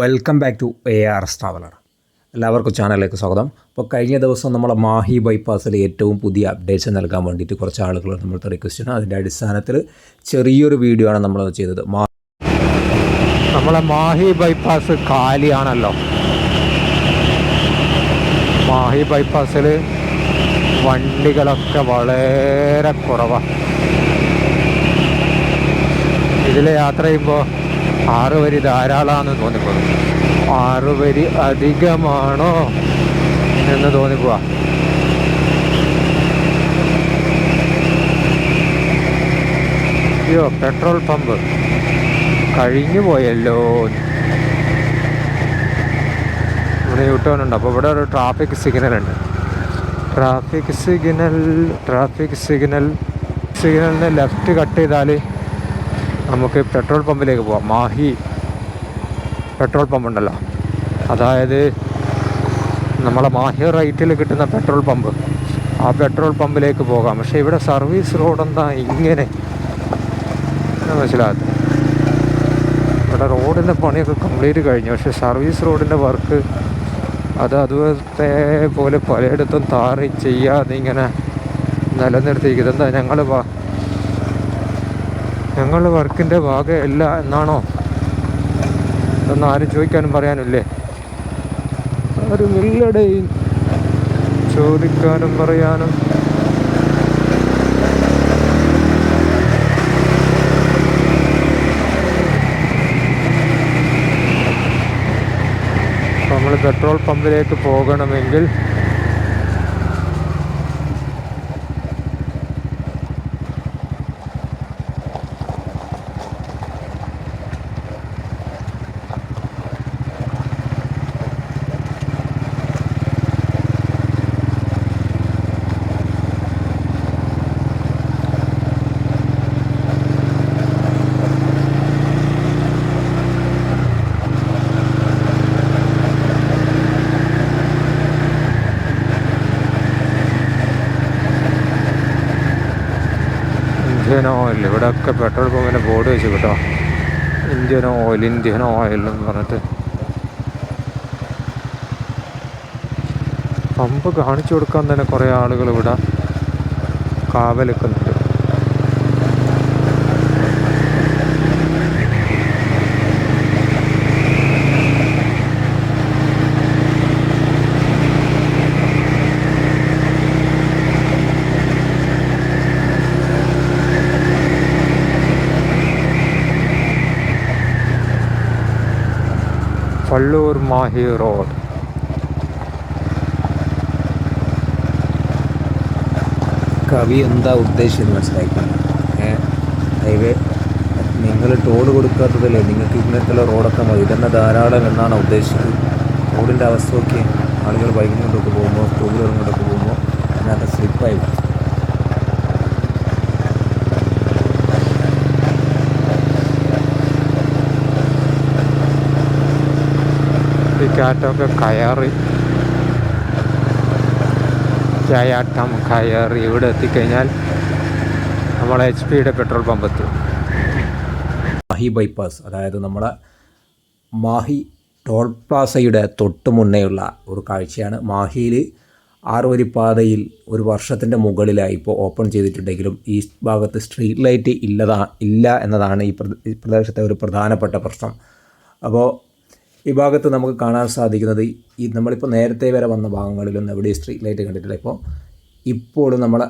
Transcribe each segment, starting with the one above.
Welcome back to A R traveller എല്ലാവർക്കും ചാനലിലേക്ക് സ്വാഗതം. അപ്പോൾ കഴിഞ്ഞ ദിവസം നമ്മളെ മാഹി ബൈപ്പാസിൽ ഏറ്റവും പുതിയ അപ്ഡേഷൻ നൽകാൻ വേണ്ടിയിട്ട് കുറച്ച് ആളുകൾ നമ്മൾ റിക്വസ്റ്റ് ചെയ്യണം അതിന്റെ അടിസ്ഥാനത്തിൽ ചെറിയൊരു വീഡിയോ ആണ് നമ്മളത് ചെയ്തത്. മാ നമ്മളെ മാഹി ബൈപ്പാസ് കാലിയാണല്ലോ. മാഹി ബൈപ്പാസിൽ വണ്ടികളൊക്കെ വളരെ കുറവാണ് ഇതിൽ യാത്ര ചെയ്യുമ്പോൾ ആറ് വരി ധാരാളമാണെന്ന് തോന്നിപ്പോകും. ആറ് വരി അധികമാണോ എന്ന് തോന്നിപ്പോവാ. അയ്യോ പെട്രോൾ പമ്പ്. കഴിഞ്ഞു പോയല്ലോ. ഇവിടെ യൂട്ടേൺ ടേൺ ഉണ്ട് അപ്പോൾ ഇവിടെ ഒരു ട്രാഫിക് സിഗ്നൽ ഉണ്ട്. ട്രാഫിക് സിഗ്നൽ ട്രാഫിക് സിഗ്നൽ സിഗ്നലിന് ലെഫ്റ്റ് കട്ട് ചെയ്താൽ നമുക്ക് പെട്രോൾ പമ്പിലേക്ക് പോവാം. മാഹി പെട്രോൾ പമ്പ് ഉണ്ടല്ലോ അതായത് നമ്മളെ മാഹി റൈറ്റിൽ കിട്ടുന്ന പെട്രോൾ പമ്പ്. ആ പെട്രോൾ പമ്പിലേക്ക് പോകാം. പക്ഷെ ഇവിടെ സർവീസ് റോഡ് എന്താ ഇങ്ങനെ? മനസ്സിലാകാത്ത ഇവിടെ റോഡിന്റെ പണിയൊക്കെ കംപ്ലീറ്റ് കഴിഞ്ഞു. പക്ഷെ സർവീസ് റോഡിന്റെ വർക്ക് അത് അതുപോലത്തെ പോലെ പലയിടത്തും താറി ചെയ്യാതെ ഇങ്ങനെ നിലനിർത്തിയിരിക്കും ഇതെന്താ ഞങ്ങൾ ഞങ്ങൾ വർക്കിന്റെ ഭാഗമല്ല എന്നാണോ? ഇതൊന്നും ആരും ചോദിക്കാനും പറയാനില്ലേ ഒരു മില്ലടെ ചോദിക്കാനും പറയാനും. നമ്മൾ പെട്രോൾ പമ്പിലേക്ക് പോകണമെങ്കിൽ ഇന്ത്യൻ ഓയിൽ. ഇവിടെയൊക്കെ പെട്രോൾ പമ്പിന്റെ ബോർഡ് വെച്ച് കേട്ടോ. ഇന്ത്യൻ ഓയിൽ ഇന്ത്യൻ ഓയിൽ എന്ന് പറഞ്ഞിട്ട്. പമ്പ് കാണിച്ചു കൊടുക്കാൻ തന്നെ കുറേ ആളുകൾ ഇവിടെ കാവലിക്കുന്നുണ്ട് പള്ളൂർ മാഹി റോഡ്. കവി എന്താ ഉദ്ദേശിച്ചത് മനസ്സിലാക്കിയില്ല ഏ ഹൈവേ നിങ്ങൾ ടോൾ കൊടുക്കാത്തതല്ലേ നിങ്ങൾക്ക് ഇങ്ങനത്തെ റോഡൊക്കെ മതി. ഇതന്നെ ധാരാളം എന്നാണ് ഉദ്ദേശിച്ചത്. റോഡിന്റെ അവസ്ഥ ഒക്കെ ആളുകൾ കൊണ്ടൊക്കെ പോകുമ്പോൾ ടൂ വീലറും കൊണ്ടൊക്കെ പോകുമ്പോൾ അതിനകത്ത് സ്ലിപ്പായി കാറ്റൊക്കെ കയറി. ചായാട്ടം കയറി. ഇവിടെ എത്തിക്കഴിഞ്ഞാൽ നമ്മൾ എച്ച് പിയുടെ പെട്രോൾ പമ്പ് എത്തും. മാഹി ബൈപ്പാസ് അതായത് നമ്മളെ മാഹി ടോൾ പ്ലാസയുടെ തൊട്ട് മുന്നേയുള്ള ഒരു കാഴ്ചയാണ്. മാഹിയിൽ ആറുവരിപ്പാതയിൽ ഒരു വർഷത്തിന്റെ മുകളിലായി ഇപ്പോൾ ഓപ്പൺ ചെയ്തിട്ടുണ്ടെങ്കിലും ഈ ഭാഗത്ത് സ്ട്രീറ്റ് ലൈറ്റ് ഇല്ലതാ ഇല്ല എന്നതാണ് ഈ പ്രദേശത്തെ ഒരു പ്രധാനപ്പെട്ട പ്രശ്നം. അപ്പോൾ ഈ ഭാഗത്ത് നമുക്ക് കാണാൻ സാധിക്കുന്നത് ഈ നമ്മളിപ്പോൾ നേരത്തെ വരെ വന്ന ഭാഗങ്ങളിലൊന്നും എവിടെയും സ്ട്രീറ്റ് ലൈറ്റ് കണ്ടിട്ടില്ല. ഇപ്പോൾ ഇപ്പോഴും നമ്മളെ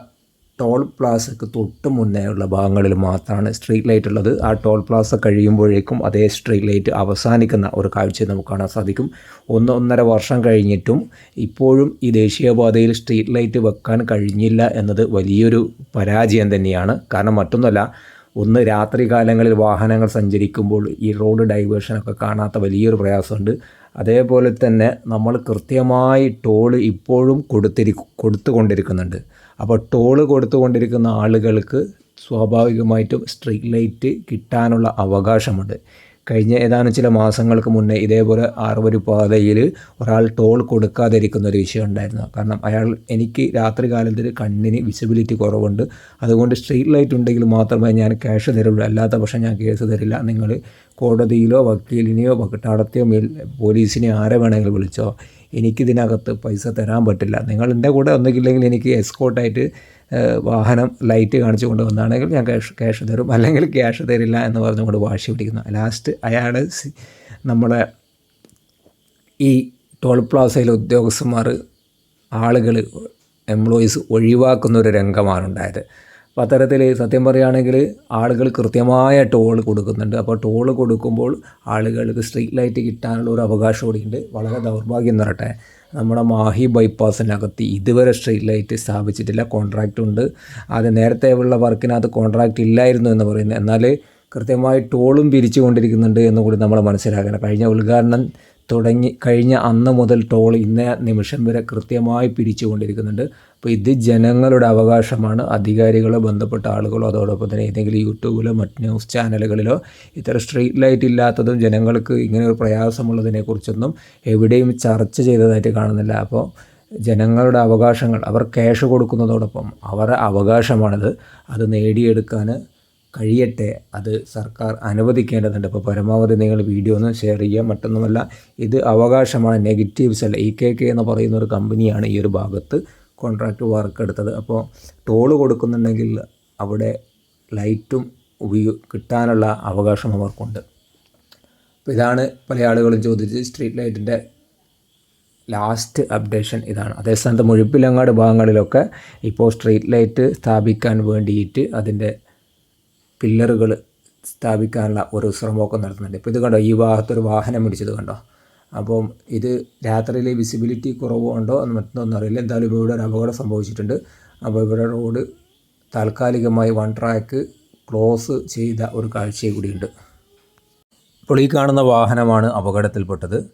ടോൾ പ്ലാസക്ക് തൊട്ട് മുന്നേ ഉള്ള ഭാഗങ്ങളിൽ മാത്രമാണ് സ്ട്രീറ്റ് ലൈറ്റ് ഉള്ളത്. ആ ടോൾ പ്ലാസ കഴിയുമ്പോഴേക്കും അതേ സ്ട്രീറ്റ് ലൈറ്റ് അവസാനിക്കുന്ന ഒരു കാഴ്ച നമുക്ക് കാണാൻ സാധിക്കും. ഒന്ന് ഒന്നര വർഷം കഴിഞ്ഞിട്ടും ഇപ്പോഴും ഈ ദേശീയപാതയിൽ സ്ട്രീറ്റ് ലൈറ്റ് വെക്കാൻ കഴിഞ്ഞില്ല എന്നത് വലിയൊരു പരാജയം തന്നെയാണ്. കാരണം മറ്റൊന്നുമല്ല ഒന്ന് രാത്രി കാലങ്ങളിൽ വാഹനങ്ങൾ സഞ്ചരിക്കുമ്പോൾ ഈ റോഡ് ഡൈവേഷനൊക്കെ കാണാത്ത വലിയൊരു പ്രയാസമുണ്ട്. അതേപോലെ തന്നെ നമ്മൾ കൃത്യമായി ടോൾ ഇപ്പോഴും കൊടുത്തിരി കൊടുത്തുകൊണ്ടിരിക്കുന്നുണ്ട്. അപ്പോൾ ടോൾ കൊടുത്തുകൊണ്ടിരിക്കുന്ന ആളുകൾക്ക് സ്വാഭാവികമായിട്ടും സ്ട്രീറ്റ് ലൈറ്റ് കിട്ടാനുള്ള അവകാശമുണ്ട്. കഴിഞ്ഞ ഏതാനും ചില മാസങ്ങൾക്ക് മുന്നേ ഇതേപോലെ ആറുവരി പാതയിൽ ഒരാൾ ടോൾ കൊടുക്കാതിരിക്കുന്ന ഒരു വിഷയം ഉണ്ടായിരുന്നു. കാരണം അയാൾ എനിക്ക് രാത്രി കാലത്തിൽ കണ്ണിന് വിസിബിലിറ്റി കുറവുണ്ട്. അതുകൊണ്ട് സ്ട്രീറ്റ് ലൈറ്റ് ഉണ്ടെങ്കിൽ മാത്രമേ ഞാൻ ക്യാഷ് തരുള്ളൂ. അല്ലാത്ത പക്ഷേ ഞാൻ കേസ് തരില്ല. നിങ്ങൾ കോടതിയിലോ വക്കീലിനെയോ പട്ടാളത്തെയോ മേൽ പോലീസിനെയോ ആരെ വേണമെങ്കിലും വിളിച്ചോ എനിക്കിതിനകത്ത് പൈസ തരാൻ പറ്റില്ല. നിങ്ങൾ എന്റെ കൂടെ ഒന്നുകില്ലെങ്കിൽ എനിക്ക് എസ്കോട്ടായിട്ട് വാഹനം ലൈറ്റ് കാണിച്ചു കൊണ്ട് വന്നാണെങ്കിൽ ഞാൻ ക്യാഷ് ക്യാഷ് തരും. അല്ലെങ്കിൽ ക്യാഷ് തരില്ല എന്ന് പറഞ്ഞുകൊണ്ട് വാശി പിടിക്കുന്നു. ലാസ്റ്റ് അയാൾ നമ്മളെ ഈ ടോൾ പ്ലാസയിലെ ഉദ്യോഗസ്ഥന്മാർ ആളുകൾ എംപ്ലോയീസ് ഒഴിവാക്കുന്ന ഒരു രംഗമാണ് ഉണ്ടായത്. അപ്പോൾ അത്തരത്തിൽ സത്യം പറയുകയാണെങ്കിൽ ആളുകൾ കൃത്യമായ ടോൾ കൊടുക്കുന്നുണ്ട്. അപ്പോൾ ടോൾ കൊടുക്കുമ്പോൾ ആളുകൾക്ക് സ്ട്രീറ്റ് ലൈറ്റ് കിട്ടാനുള്ള ഒരു അവകാശം കൂടിയുണ്ട് വളരെ ദൗർഭാഗ്യം നിറട്ടെ നമ്മുടെ മാഹി ബൈപ്പാസിനകത്ത് ഇതുവരെ സ്ട്രീറ്റ് ലൈറ്റ് സ്ഥാപിച്ചിട്ടില്ല. കോൺട്രാക്റ്റ് ഉണ്ട്. അത് നേരത്തെ ഉള്ള വർക്കിനകത്ത് കോൺട്രാക്റ്റ് ഇല്ലായിരുന്നു എന്ന് പറയുന്നത്. എന്നാൽ കൃത്യമായി ടോളും പിരിച്ചു കൊണ്ടിരിക്കുന്നുണ്ട് എന്ന് കൂടി നമ്മൾ മനസ്സിലാക്കണം. കഴിഞ്ഞ ഉദ്ഘാടനം തുടങ്ങി കഴിഞ്ഞ അന്ന് മുതൽ ടോൾ ഇന്ന നിമിഷം വരെ കൃത്യമായി പിരിച്ചുകൊണ്ടിരിക്കുന്നുണ്ട്. അപ്പോൾ ഇത് ജനങ്ങളുടെ അവകാശമാണ്. അധികാരികളോ ബന്ധപ്പെട്ട ആളുകളോ അതോടൊപ്പം തന്നെ ഏതെങ്കിലും യൂട്യൂബിലോ മറ്റ് ന്യൂസ് ചാനലുകളിലോ ഇത്തരം സ്ട്രീറ്റ് ലൈറ്റ് ഇല്ലാത്തതും ജനങ്ങൾക്ക് ഇങ്ങനെ ഒരു പ്രയാസമുള്ളതിനെക്കുറിച്ചൊന്നും എവിടെയും ചർച്ച ചെയ്തതായിട്ട് കാണുന്നില്ല. അപ്പോൾ ജനങ്ങളുടെ അവകാശങ്ങൾ അവർ ക്യാഷ് കൊടുക്കുന്നതോടൊപ്പം അവരുടെ അവകാശമാണിത്. അത് നേടിയെടുക്കാൻ കഴിയട്ടെ. അത് സർക്കാർ അനുവദിക്കേണ്ടതുണ്ട്. അപ്പോൾ പരമാവധി നിങ്ങൾ വീഡിയോ ഒന്ന് ഷെയർ ചെയ്യുക. മറ്റൊന്നുമല്ല ഇത് അവകാശമാണ്. നെഗറ്റീവ്സ് അല്ല ഇ കെ കെ എന്ന് പറയുന്ന ഒരു കമ്പനിയാണ് ഈ ഒരു ഭാഗത്ത് കോൺട്രാക്റ്റ് വർക്ക് എടുത്തത് അപ്പോൾ ടോൾ കൊടുക്കുന്നുണ്ടെങ്കിൽ അവിടെ ലൈറ്റും ഉപയോ കിട്ടാനുള്ള അവകാശം അവർക്കുണ്ട്. അപ്പോൾ ഇതാണ് പല ആളുകളും ചോദിച്ച് സ്ട്രീറ്റ് ലൈറ്റിന്റെ ലാസ്റ്റ് അപ്ഡേഷൻ ഇതാണ്. അതേസ്ഥാനത്ത് മുഴുപ്പിലങ്ങാട് ഭാഗങ്ങളിലൊക്കെ ഇപ്പോൾ സ്ട്രീറ്റ് ലൈറ്റ് സ്ഥാപിക്കാൻ വേണ്ടിയിട്ട് അതിന്റെ പില്ലറുകൾ സ്ഥാപിക്കാനുള്ള ഒരു ശ്രമമൊക്കെ നടത്തുന്നുണ്ട്. ഇപ്പോൾ ഇത് കണ്ടോ? ഈ ഭാഗത്തൊരു വാഹനം ഇടിച്ചത് കണ്ടോ? അപ്പം ഇത് രാത്രിയിലെ വിസിബിലിറ്റി കുറവുണ്ടോ എന്ന് മറ്റൊന്നും അറിയില്ല. എന്തായാലും ഇവിടെ ഒരു അപകടം സംഭവിച്ചിട്ടുണ്ട്. അപ്പോൾ ഇവിടെ റോഡ് താൽക്കാലികമായി വൺ ട്രാക്ക് ക്ലോസ് ചെയ്ത ഒരു കാഴ്ച കൂടിയുണ്ട്. ഇപ്പോൾ ഈ കാണുന്ന വാഹനമാണ് അപകടത്തിൽപ്പെട്ടത്.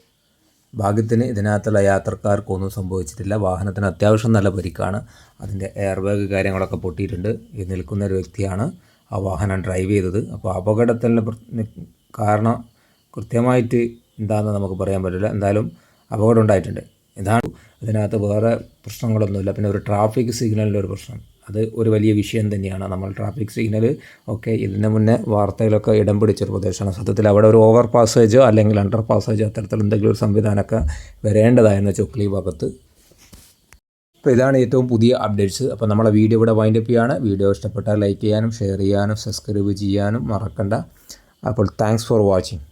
ഭാഗ്യത്തിന് ഇതിനകത്തുള്ള യാത്രക്കാർക്കൊന്നും സംഭവിച്ചിട്ടില്ല. വാഹനത്തിന് അത്യാവശ്യം നല്ല പരിക്കാണ്. അതിന്റെ എയർ ബാഗ് കാര്യങ്ങളൊക്കെ പൊട്ടിയിട്ടുണ്ട്. ഈ നിൽക്കുന്ന ഒരു വ്യക്തിയാണ്. ആ വാഹനം ഡ്രൈവ് ചെയ്തത്. അപ്പോൾ അപകടത്തിന്റെ കാരണം കൃത്യമായിട്ട് എന്താണെന്ന് നമുക്ക് പറയാൻ പറ്റില്ല. എന്തായാലും അപകടം ഉണ്ടായിട്ടുണ്ട്. ഇതാണ് ഇതിനകത്ത് വേറെ പ്രശ്നങ്ങളൊന്നുമില്ല. പിന്നെ ഒരു ട്രാഫിക് സിഗ്നലിന്റെ ഒരു പ്രശ്നം. അത് ഒരു വലിയ വിഷയം തന്നെയാണ്. നമ്മൾ ട്രാഫിക് സിഗ്നൽ ഒക്കെ ഇതിന് മുന്നേ വാർത്തയിലൊക്കെ ഇടം പിടിച്ചൊരു പ്രദേശമാണ്. സത്യത്തിൽ അവിടെ ഒരു ഓവർ പാസേജോ അല്ലെങ്കിൽ അണ്ടർ പാസേജോ അത്തരത്തിൽ എന്തെങ്കിലും ഒരു സംവിധാനമൊക്കെ വരേണ്ടതായിരുന്നു ചുക്ലി ഭാഗത്ത് അപ്പോൾ ഇതാണ് ഏറ്റവും പുതിയ അപ്ഡേറ്റ്സ് അപ്പോൾ നമ്മളെ വീഡിയോ ഇവിടെ വൈൻഡ് അപ്പ് ചെയ്യാണ്. വീഡിയോ ഇഷ്ടപ്പെട്ടാൽ ലൈക്ക് ചെയ്യാനും ഷെയർ ചെയ്യാനും സബ്സ്ക്രൈബ് ചെയ്യാനും മറക്കണ്ട. അപ്പോൾ താങ്ക്സ് ഫോർ വാച്ചിങ്